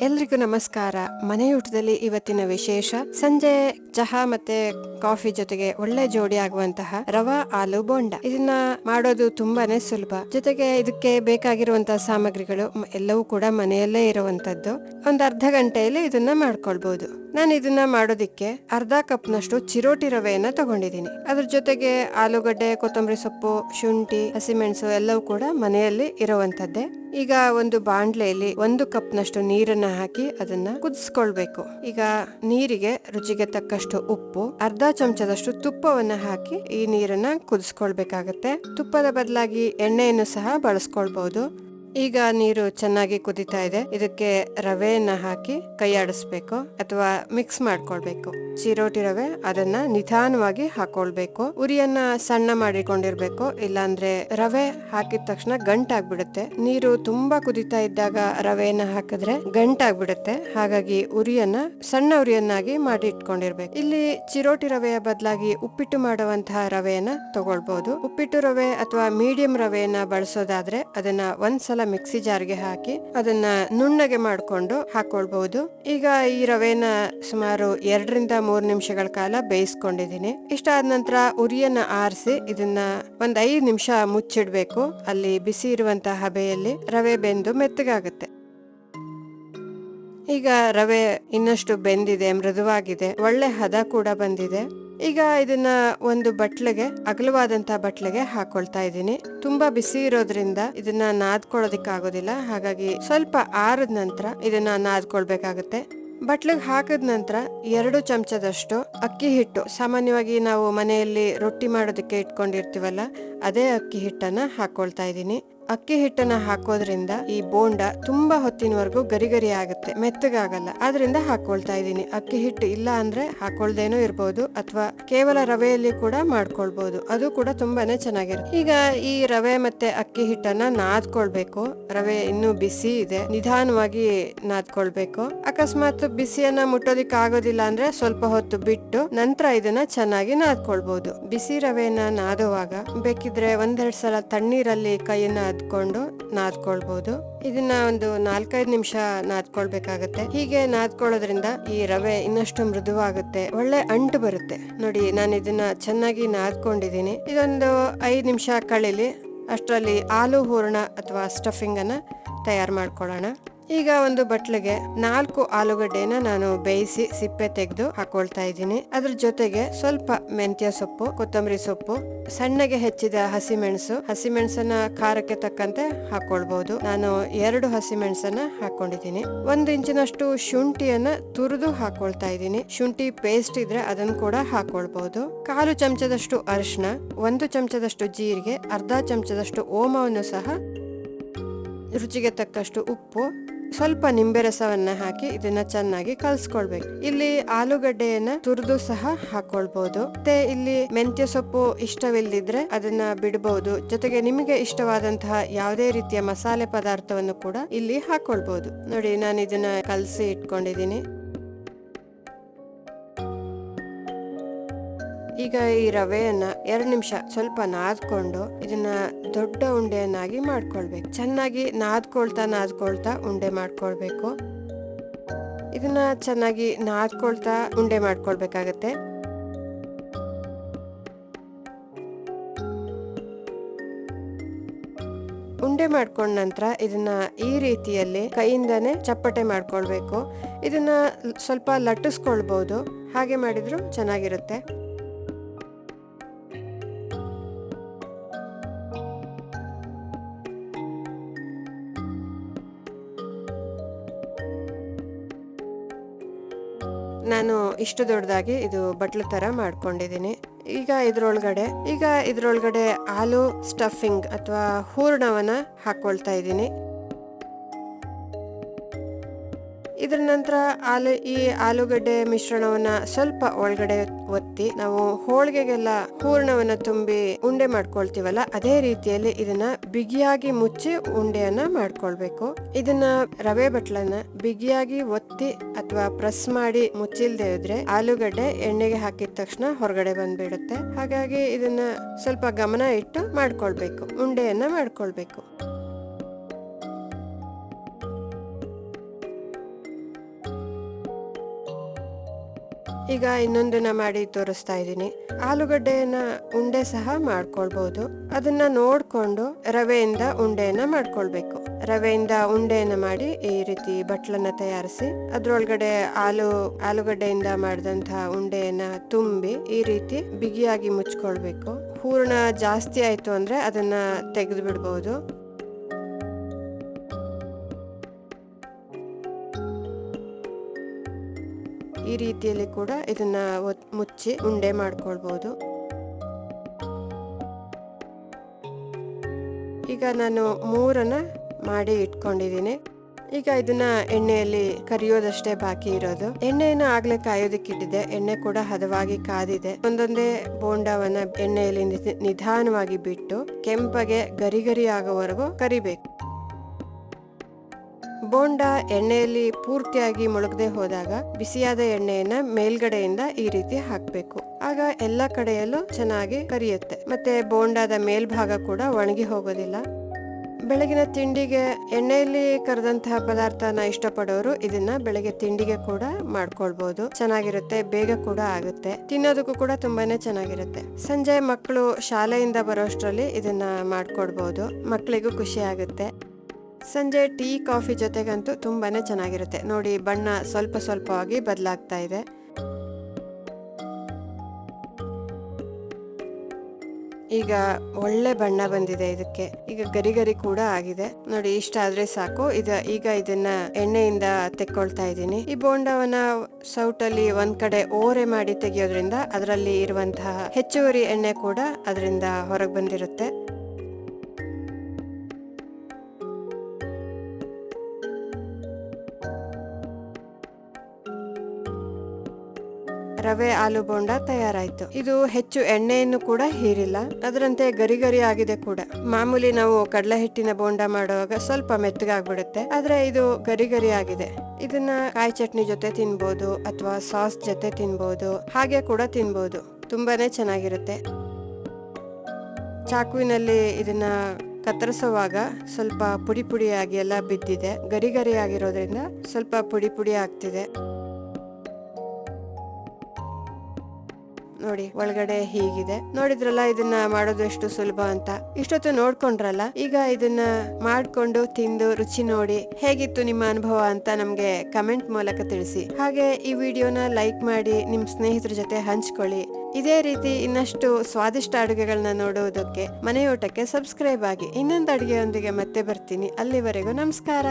ಎಲ್ರಿಗೂ ನಮಸ್ಕಾರ. ಮನೆಯೂಟದಲ್ಲಿ ಇವತ್ತಿನ ವಿಶೇಷ, ಸಂಜೆ ಚಹಾ ಮತ್ತೆ ಕಾಫಿ ಜೊತೆಗೆ ಒಳ್ಳೆ ಜೋಡಿ ಆಗುವಂತಹ ರವಾ ಆಲೂ ಬೋಂಡ. ಇದನ್ನ ಮಾಡೋದು ತುಂಬಾನೇ ಸುಲಭ. ಜೊತೆಗೆ ಇದಕ್ಕೆ ಬೇಕಾಗಿರುವಂತಹ ಸಾಮಗ್ರಿಗಳು ಎಲ್ಲವೂ ಕೂಡ ಮನೆಯಲ್ಲೇ ಇರುವಂತದ್ದು. ಒಂದ್ ಅರ್ಧ ಗಂಟೆಯಲ್ಲಿ ಇದನ್ನ ಮಾಡ್ಕೊಳ್ಬಹುದು ನಾನು ಇದನ್ನ ಮಾಡೋದಿಕ್ಕೆ ಅರ್ಧ ಕಪ್ನಷ್ಟು ಚಿರೋಟಿ ರವೆಯನ್ನ ತಗೊಂಡಿದ್ದೀನಿ. ಅದ್ರ ಜೊತೆಗೆ ಆಲೂಗಡ್ಡೆ, ಕೊತ್ತಂಬರಿ ಸೊಪ್ಪು, ಶುಂಠಿ ಹಸಿಮೆಣಸು ಎಲ್ಲವೂ ಕೂಡ ಮನೆಯಲ್ಲಿ ಇರುವಂತದ್ದೇ ಈಗ ಒಂದು ಬಾಂಡ್ಲೆಯಲ್ಲಿ ಒಂದು ಕಪ್ನಷ್ಟು ನೀರನ್ನ ಹಾಕಿ ಅದನ್ನ ಕುದಿಸ್ಕೊಳ್ಬೇಕು. ಈಗ ನೀರಿಗೆ ರುಚಿಗೆ ತಕ್ಕಷ್ಟು ಉಪ್ಪು, ಅರ್ಧ ಚಮಚದಷ್ಟು ತುಪ್ಪವನ್ನ ಹಾಕಿ ಈ ನೀರನ್ನ ಕುದಿಸ್ಕೊಳ್ಬೇಕಾಗತ್ತೆ. ತುಪ್ಪದ ಬದಲಾಗಿ ಎಣ್ಣೆಯನ್ನು ಸಹ ಬಳಸ್ಕೊಳ್ಬಹುದು ಈಗ ನೀರು ಚೆನ್ನಾಗಿ ಕುದಿತಾ ಇದೆ. ಇದಕ್ಕೆ ರವೆಯನ್ನ ಹಾಕಿ ಕೈಯಾಡಿಸ್ಬೇಕು ಅಥವಾ ಮಿಕ್ಸ್ ಮಾಡ್ಕೊಳ್ಬೇಕು. ಚಿರೋಟಿ ರವೆ ಅದನ್ನ ನಿಧಾನವಾಗಿ ಹಾಕೊಳ್ಬೇಕು. ಉರಿಯನ್ನ ಸಣ್ಣ ಮಾಡಿಕೊಂಡಿರ್ಬೇಕು. ಇಲ್ಲಾಂದ್ರೆ ರವೆ ಹಾಕಿದ ತಕ್ಷಣ ಗಂಟಾಗ್ಬಿಡುತ್ತೆ. ನೀರು ತುಂಬಾ ಕುದಿತಾ ಇದ್ದಾಗ ರವೆಯನ್ನ ಹಾಕಿದ್ರೆ ಗಂಟಾಗ್ಬಿಡುತ್ತೆ. ಹಾಗಾಗಿ ಉರಿಯನ್ನ ಸಣ್ಣ ಉರಿಯನ್ನಾಗಿ ಮಾಡಿ ಇಟ್ಕೊಂಡಿರ್ಬೇಕು ಇಲ್ಲಿ ಚಿರೋಟಿ ರವೆಯ ಬದಲಾಗಿ ಉಪ್ಪಿಟ್ಟು ಮಾಡುವಂತಹ ರವೆಯನ್ನ ತಗೊಳ್ಬಹುದು ಉಪ್ಪಿಟ್ಟು ರವೆ ಅಥವಾ ಮೀಡಿಯಂ ರವೆಯನ್ನ ಬಳಸೋದಾದ್ರೆ ಅದನ್ನ ಒಂದ್ಸಲ ಮಿಕ್ಸಿ ಜಾರ್ಗೆ ಹಾಕಿ ಅದನ್ನ ನುಣ್ಣಗೆ ಮಾಡ್ಕೊಂಡು ಹಾಕೊಳ್ಬಹುದು. ಈಗ ಈ ರವೆನ ಸುಮಾರು ಎರಡರಿಂದ ಮೂರು ನಿಮಿಷಗಳ ಕಾಲ ಬೇಯಿಸ್ಕೊಂಡಿದ್ದೀನಿ. ಇಷ್ಟ ಆದ ನಂತರ ಉರಿಯನ್ನ ಆರಿಸಿ ಇದನ್ನ ಒಂದ್ ಐದು ನಿಮಿಷ ಮುಚ್ಚಿಡ್ಬೇಕು. ಅಲ್ಲಿ ಬಿಸಿ ಇರುವಂತಹ ಹಬೆಯಲ್ಲಿ ರವೆ ಬೆಂದು ಮೆತ್ತಗಾಗುತ್ತೆ. ಈಗ ರವೆ ಇನ್ನಷ್ಟು ಬೆಂದಿದೆ, ಮೃದುವಾಗಿದೆ. ಒಳ್ಳೆ ಹದ ಕೂಡ ಬಂದಿದೆ. ಈಗ ಇದನ್ನ ಒಂದು ಬಟ್ಲೆಗೆ, ಅಗಲವಾದಂತ ಬಟ್ಲೆಗೆ ಹಾಕೊಳ್ತಾ ಇದ್ದೀನಿ. ತುಂಬಾ ಬಿಸಿ ಇರೋದ್ರಿಂದ ಇದನ್ನ ನಾದ್ಕೊಳ್ಳೋದಿಕ್ಕಾಗೋದಿಲ್ಲ ಹಾಗಾಗಿ ಸ್ವಲ್ಪ ಆರದ ನಂತರ ಇದನ್ನ ನಾದ್ಕೊಳ್ಬೇಕಾಗತ್ತೆ. ಬಟ್ಲಿಗೆ ಹಾಕಿದ ನಂತರ ಎರಡು ಚಮಚದಷ್ಟು ಅಕ್ಕಿ ಹಿಟ್ಟು, ಸಾಮಾನ್ಯವಾಗಿ ನಾವು ಮನೆಯಲ್ಲಿ ರೊಟ್ಟಿ ಮಾಡೋದಕ್ಕೆ ಇಟ್ಕೊಂಡಿರ್ತೀವಲ್ಲ, ಅದೇ ಅಕ್ಕಿ ಹಿಟ್ಟನ್ನ ಹಾಕೊಳ್ತಾ ಇದ್ದೀನಿ. ಅಕ್ಕಿ ಹಿಟ್ಟನ್ನ ಹಾಕೋದ್ರಿಂದ ಈ ಬೋಂಡ ತುಂಬಾ ಹೊತ್ತಿನವರೆಗೂ ಗರಿ ಗರಿ ಆಗುತ್ತೆ, ಮೆತ್ತಗಾಗಲ್ಲ. ಆದ್ರಿಂದ ಹಾಕೊಳ್ತಾ ಇದ್ದೀನಿ. ಅಕ್ಕಿ ಹಿಟ್ಟು ಇಲ್ಲ ಅಂದ್ರೆ ಹಾಕೊಳ್ದೇನೂ ಇರ್ಬೋದು ಅಥವಾ ಕೇವಲ ರವೆಯಲ್ಲಿ ಕೂಡ ಮಾಡ್ಕೊಳ್ಬಹುದು ಅದು ಕೂಡ ತುಂಬಾನೇ ಚೆನ್ನಾಗಿರುತ್ತೆ. ಈಗ ಈ ರವೆ ಮತ್ತೆ ಅಕ್ಕಿ ಹಿಟ್ಟನ್ನ ನಾದ್ಕೊಳ್ಬೇಕು. ರವೆ ಇನ್ನೂ ಬಿಸಿ ಇದೆ. ನಿಧಾನವಾಗಿ ನಾದ್ಕೊಳ್ಬೇಕು. ಅಕಸ್ಮಾತ್ ಬಿಸಿಯನ್ನ ಮುಟ್ಟೋದಿಕ್ ಆಗೋದಿಲ್ಲ ಅಂದ್ರೆ ಸ್ವಲ್ಪ ಹೊತ್ತು ಬಿಟ್ಟು ನಂತರ ಇದನ್ನ ಚೆನ್ನಾಗಿ ನಾದ್ಕೊಳ್ಬಹುದು ಬಿಸಿ ರವೆಯನ್ನ ನಾದುವಾಗ ಬೇಕಿದ್ರೆ ಒಂದೆರಡು ಸಲ ತಣ್ಣೀರಲ್ಲಿ ಕೈಯನ್ನ ಅದ್ಕೊಂಡು ನಾದ್ಕೊಳ್ಬಹುದು ಇದನ್ನ ಒಂದು ನಾಲ್ಕೈದು ನಿಮಿಷ ನಾದ್ಕೊಳ್ಬೇಕಾಗತ್ತೆ. ಹೀಗೆ ನಾದ್ಕೊಳ್ಳೋದ್ರಿಂದ ಈ ರವೆ ಇನ್ನಷ್ಟು ಮೃದುವಾಗುತ್ತೆ. ಒಳ್ಳೆ ಅಂಟು ಬರುತ್ತೆ. ನೋಡಿ, ನಾನು ಇದನ್ನ ಚೆನ್ನಾಗಿ ನಾದ್ಕೊಂಡಿದ್ದೀನಿ. ಇದೊಂದು ಐದು ನಿಮಿಷ ಕಳೀಲಿ. ಅಷ್ಟರಲ್ಲಿ ಆಲೂ ಹೂರಣ ಅಥವಾ ಸ್ಟಫಿಂಗ್ ಅನ್ನ ತಯಾರು ಮಾಡ್ಕೊಳ್ಳೋಣ. ಈಗ ಒಂದು ಬಟ್ಲಿಗೆ ನಾಲ್ಕು ಆಲೂಗಡ್ಡೆನ ನಾನು ಬೇಯಿಸಿ ಸಿಪ್ಪೆ ತೆಗೆದು ಹಾಕೊಳ್ತಾ ಇದ್ದೀನಿ. ಅದ್ರ ಜೊತೆಗೆ ಸ್ವಲ್ಪ ಮೆಂತ್ಯ ಸೊಪ್ಪು, ಕೊತ್ತಂಬರಿ ಸೊಪ್ಪು, ಸಣ್ಣಗೆ ಹೆಚ್ಚಿದ ಹಸಿಮೆಣಸು. ಹಸಿಮೆಣಸನ್ನ ಖಾರಕ್ಕೆ ತಕ್ಕಂತೆ ಹಾಕೊಳ್ಬಹುದು ನಾನು ಎರಡು ಹಸಿಮೆಣಸನ್ನ ಹಾಕೊಂಡಿದ್ದೀನಿ. ಒಂದು ಇಂಚಿನಷ್ಟು ಶುಂಠಿಯನ್ನ ತುರಿದು ಹಾಕೊಳ್ತಾ ಇದ್ದೀನಿ. ಶುಂಠಿ ಪೇಸ್ಟ್ ಇದ್ರೆ ಅದನ್ನ ಕೂಡ ಹಾಕೊಳ್ಬಹುದು ಕಾಲು ಚಮಚದಷ್ಟು ಅರಿಶಿನ ಒಂದು ಚಮಚದಷ್ಟು ಜೀರಿಗೆ, ಅರ್ಧ ಚಮಚದಷ್ಟು ಓಮವನ್ನು ಸಹ ರುಚಿಗೆ ತಕ್ಕಷ್ಟು ಉಪ್ಪು ಸ್ವಲ್ಪ ನಿಂಬೆ ರಸವನ್ನ ಹಾಕಿ ಇದನ್ನ ಚೆನ್ನಾಗಿ ಕಲ್ಸ್ಕೊಳ್ಬೇಕು. ಇಲ್ಲಿ ಆಲೂಗಡ್ಡೆಯನ್ನ ತುರಿದು ಸಹ ಹಾಕೊಳ್ಬಹುದು ಮತ್ತೆ ಇಲ್ಲಿ ಮೆಂತ್ಯ ಸೊಪ್ಪು ಇಷ್ಟವಿಲ್ಲದಿದ್ರೆ ಅದನ್ನ ಬಿಡಬಹುದು ಜೊತೆಗೆ ನಿಮಗೆ ಇಷ್ಟವಾದಂತಹ ಯಾವುದೇ ರೀತಿಯ ಮಸಾಲೆ ಪದಾರ್ಥವನ್ನು ಕೂಡ ಇಲ್ಲಿ ಹಾಕೊಳ್ಬಹುದು ನೋಡಿ ನಾನು ಇದನ್ನ ಕಲಸಿ ಇಟ್ಕೊಂಡಿದ್ದೀನಿ. ಈಗ ಈ ರವೆಯನ್ನ ಎರಡು ನಿಮಿಷ ಸ್ವಲ್ಪ ನಾದ್ಕೊಂಡು ಇದನ್ನ ದೊಡ್ಡ ಉಂಡೆಯನ್ನಾಗಿ ಮಾಡ್ಕೊಳ್ಬೇಕು. ಚೆನ್ನಾಗಿ ನಾದ್ಕೊಳ್ತಾ ನಾದ್ಕೊಳ್ತಾ ಉಂಡೆ ಮಾಡ್ಕೊಳ್ಬೇಕು. ಇದನ್ನ ಚೆನ್ನಾಗಿ ನಾದ್ಕೊಳ್ತಾ ಉಂಡೆ ಮಾಡ್ಕೊಳ್ಬೇಕಾಗತ್ತೆ. ಉಂಡೆ ಮಾಡ್ಕೊಂಡ ನಂತರ ಇದನ್ನ ಈ ರೀತಿಯಲ್ಲಿ ಕೈಯಿಂದಾನೆ ಚಪ್ಪಟೆ ಮಾಡ್ಕೊಳ್ಬೇಕು. ಇದನ್ನ ಸ್ವಲ್ಪ ಲಟ್ಟಿಸ್ಕೊಳ್ಬಹುದು ಹಾಗೆ ಮಾಡಿದ್ರು ಚೆನ್ನಾಗಿರುತ್ತೆ. ನಾನು ಇಷ್ಟು ದೊಡ್ಡದಾಗಿ ಇದು ಬಟ್ಲು ತರ ಮಾಡ್ಕೊಂಡಿದ್ದೀನಿ. ಈಗ ಇದ್ರೊಳಗಡೆ ಈಗ ಇದ್ರೊಳಗಡೆ ಆಲೂ ಸ್ಟಫಿಂಗ್ ಅಥವಾ ಹೂರ್ಣವನ್ನ ಹಾಕೊಳ್ತಾ ಇದ್ದೀನಿ. ಇದ್ರ ನಂತರ ಆಲೂ, ಈ ಆಲೂಗಡ್ಡೆ ಮಿಶ್ರಣವನ್ನ ಸ್ವಲ್ಪ ಒಳಗಡೆ ಒತ್ತಿ ನಾವು ಹೋಳಿಗೆಗೆಲ್ಲ ಹೂರ್ಣವನ್ನ ತುಂಬಿ ಉಂಡೆ ಮಾಡ್ಕೊಳ್ತೀವಲ್ಲ, ಅದೇ ರೀತಿಯಲ್ಲಿ ಇದನ್ನ ಬಿಗಿಯಾಗಿ ಮುಚ್ಚಿ ಉಂಡೆಯನ್ನ ಮಾಡ್ಕೊಳ್ಬೇಕು. ಇದನ್ನ ರವೆ ಬಟ್ಲನ್ನ ಬಿಗಿಯಾಗಿ ಒತ್ತಿ ಅಥವಾ ಪ್ರೆಸ್ ಮಾಡಿ ಮುಚ್ಚಿಲ್ದೇ ಇದ್ರೆ ಆಲೂಗಡ್ಡೆ ಎಣ್ಣೆಗೆ ಹಾಕಿದ ತಕ್ಷಣ ಹೊರಗಡೆ ಬಂದ್ಬಿಡುತ್ತೆ. ಹಾಗಾಗಿ ಇದನ್ನ ಸ್ವಲ್ಪ ಗಮನ ಇಟ್ಟು ಮಾಡ್ಕೊಳ್ಬೇಕು, ಉಂಡೆಯನ್ನ ಮಾಡ್ಕೊಳ್ಬೇಕು. ಈಗ ಇನ್ನೊಂದನ್ನ ಮಾಡಿ ತೋರಿಸ್ತಾ ಇದ್ದೀನಿ. ಆಲೂಗಡ್ಡೆಯನ್ನ ಉಂಡೆ ಸಹ ಮಾಡ್ಕೊಳ್ಬಹುದು ಅದನ್ನ ನೋಡ್ಕೊಂಡು ರವೆಯಿಂದ ಉಂಡೆಯನ್ನ ಮಾಡ್ಕೊಳ್ಬೇಕು. ರವೆಯಿಂದ ಉಂಡೆಯನ್ನ ಮಾಡಿ ಈ ರೀತಿ ಬಟ್ಲನ್ನ ತಯಾರಿಸಿ, ಅದ್ರೊಳಗಡೆ ಆಲೂ, ಆಲೂಗಡ್ಡೆಯಿಂದ ಮಾಡಿದಂತಹ ಉಂಡೆಯನ್ನ ತುಂಬಿ ಈ ರೀತಿ ಬಿಗಿಯಾಗಿ ಮುಚ್ಕೊಳ್ಬೇಕು. ಹೂರ್ಣ ಜಾಸ್ತಿ ಆಯ್ತು ಅಂದ್ರೆ ಅದನ್ನ ತೆಗೆದು ಬಿಡ್ಬೋದು ಈ ರೀತಿಯಲ್ಲಿ ಕೂಡ ಇದನ್ನ ಮುಚ್ಚಿ ಉಂಡೆ ಮಾಡ್ಕೊಳ್ಬಹುದು ಈಗ ನಾನು ಮೂರನ್ನ ಮಾಡಿ ಇಟ್ಕೊಂಡಿದ್ದೀನಿ. ಈಗ ಇದನ್ನ ಎಣ್ಣೆಯಲ್ಲಿ ಕರಿಯೋದಷ್ಟೇ ಬಾಕಿ ಇರೋದು. ಎಣ್ಣೆಯನ್ನು ಆಗ್ಲೇ ಕಾಯೋದಕ್ಕಿಟ್ಟಿದೆ. ಎಣ್ಣೆ ಕೂಡ ಹದವಾಗಿ ಕಾದಿದೆ. ಒಂದೊಂದೇ ಬೋಂಡವನ್ನ ಎಣ್ಣೆಯಲ್ಲಿ ನಿಧಿ- ನಿಧಾನವಾಗಿ ಬಿಟ್ಟು ಕೆಂಪಗೆ ಗರಿ ಗರಿ ಆಗೋವರೆಗೂ ಕರಿಬೇಕು. ಬೋಂಡ ಎಣ್ಣೆಯಲ್ಲಿ ಪೂರ್ತಿಯಾಗಿ ಮುಳುಗದೆ ಹೋದಾಗ ಬಿಸಿಯಾದ ಎಣ್ಣೆಯನ್ನ ಮೇಲ್ಗಡೆಯಿಂದ ಈ ರೀತಿ ಹಾಕಬೇಕು. ಆಗ ಎಲ್ಲ ಕಡೆಯಲ್ಲೂ ಚೆನ್ನಾಗಿ ಕರಿಯುತ್ತೆ. ಮತ್ತೆ ಬೋಂಡಾದ ಮೇಲ್ಭಾಗ ಕೂಡ ಒಣಗಿ ಹೋಗೋದಿಲ್ಲ. ಬೆಳಗಿನ ತಿಂಡಿಗೆ ಎಣ್ಣೆಯಲ್ಲಿ ಕರೆದಂತಹ ಪದಾರ್ಥನ ಇಷ್ಟಪಡೋರು ಇದನ್ನ ಬೆಳಗ್ಗೆ ತಿಂಡಿಗೆ ಕೂಡ ಮಾಡ್ಕೊಳ್ಬಹುದು ಚೆನ್ನಾಗಿರುತ್ತೆ, ಬೇಗ ಕೂಡ ಆಗುತ್ತೆ. ತಿನ್ನೋದಕ್ಕೂ ಕೂಡ ತುಂಬಾನೇ ಚೆನ್ನಾಗಿರುತ್ತೆ. ಸಂಜೆ ಮಕ್ಕಳು ಶಾಲೆಯಿಂದ ಬರೋಷ್ಟರಲ್ಲಿ ಇದನ್ನ ಮಾಡ್ಕೊಡ್ಬಹುದು ಮಕ್ಕಳಿಗೂ ಖುಷಿ ಆಗುತ್ತೆ. ಸಂಜೆ ಟೀ, ಕಾಫಿ ಜೊತೆಗಂತೂ ತುಂಬಾನೇ ಚೆನ್ನಾಗಿರುತ್ತೆ. ನೋಡಿ, ಬಣ್ಣ ಸ್ವಲ್ಪ ಸ್ವಲ್ಪವಾಗಿ ಬದಲಾಗ್ತಾ ಇದೆ. ಈಗ ಒಳ್ಳೆ ಬಣ್ಣ ಬಂದಿದೆ ಇದಕ್ಕೆ. ಈಗ ಗರಿ ಗರಿ ಕೂಡ ಆಗಿದೆ. ನೋಡಿ, ಇಷ್ಟ ಆದ್ರೆ ಸಾಕು. ಇದ, ಈಗ ಇದನ್ನ ಎಣ್ಣೆಯಿಂದ ತೆಕ್ಕೊಳ್ತಾ ಇದ್ದೀನಿ. ಈ ಬೋಂಡವನ್ನ ಸೌಟಲ್ಲಿ ಒಂದ್ ಕಡೆ ಓರೆ ಮಾಡಿ ತೆಗೆಯೋದ್ರಿಂದ ಅದರಲ್ಲಿ ಇರುವಂತಹ ಹೆಚ್ಚುವರಿ ಎಣ್ಣೆ ಕೂಡ ಅದರಿಂದ ಹೊರಗೆ ಬಂದಿರುತ್ತೆ. ರವೆ ಆಲೂ ಬೋಂಡ ತಯಾರಾಯ್ತು. ಇದು ಹೆಚ್ಚು ಎಣ್ಣೆಯನ್ನು ಕೂಡ ಹೀರಿಲ್ಲ. ಅದರಂತೆ ಗರಿ ಗರಿ ಆಗಿದೆ ಕೂಡ. ಮಾಮೂಲಿ ನಾವು ಕಡಲೆ ಹಿಟ್ಟಿನ ಬೋಂಡ ಮಾಡುವಾಗ ಸ್ವಲ್ಪ ಮೆತ್ತಗಾಗ್ಬಿಡುತ್ತೆ. ಆದ್ರೆ ಇದು ಗರಿ ಗರಿ ಆಗಿದೆ. ಇದನ್ನ ಕಾಯಿ ಚಟ್ನಿ ಜೊತೆ ತಿನ್ಬೋದು ಅಥವಾ ಸಾಸ್ ಜೊತೆ ತಿನ್ಬೋದು, ಹಾಗೆ ಕೂಡ ತಿನ್ಬೋದು. ತುಂಬಾನೇ ಚೆನ್ನಾಗಿರುತ್ತೆ. ಚಾಕುವಿನಲ್ಲಿ ಇದನ್ನ ಕತ್ತರಿಸುವಾಗ ಸ್ವಲ್ಪ ಪುಡಿ ಪುಡಿಯಾಗಿ ಎಲ್ಲ ಬಿದ್ದಿದೆ. ಗರಿ ಆಗಿರೋದ್ರಿಂದ ಸ್ವಲ್ಪ ಪುಡಿ ಪುಡಿ ಆಗ್ತಿದೆ. ನೋಡಿ, ಒಳಗಡೆ ಹೀಗಿದೆ. ನೋಡಿದ್ರಲ್ಲ, ಇದನ್ನ ಮಾಡೋದು ಎಷ್ಟು ಸುಲಭ ಅಂತ. ಇಷ್ಟೊತ್ತು ನೋಡ್ಕೊಂಡ್ರಲ್ಲ, ಈಗ ಇದನ್ನ ಮಾಡ್ಕೊಂಡು ತಿಂದು ರುಚಿ ನೋಡಿ ಹೇಗಿತ್ತು ನಿಮ್ಮ ಅನುಭವ ಅಂತ ನಮ್ಗೆ ಕಮೆಂಟ್ ಮೂಲಕ ತಿಳಿಸಿ. ಹಾಗೆ ಈ ವಿಡಿಯೋನ ಲೈಕ್ ಮಾಡಿ, ನಿಮ್ ಸ್ನೇಹಿತರ ಜೊತೆ ಹಂಚ್ಕೊಳ್ಳಿ. ಇದೇ ರೀತಿ ಇನ್ನಷ್ಟು ಸ್ವಾದಿಷ್ಟ ಅಡುಗೆಗಳನ್ನ ನೋಡುವುದಕ್ಕೆ ಮನೆಯೋಟಕ್ಕೆ ಸಬ್ಸ್ಕ್ರೈಬ್ ಆಗಿ ಇನ್ನೊಂದು ಅಡುಗೆಯೊಂದಿಗೆ ಮತ್ತೆ ಬರ್ತೀನಿ. ಅಲ್ಲಿವರೆಗೂ ನಮಸ್ಕಾರ.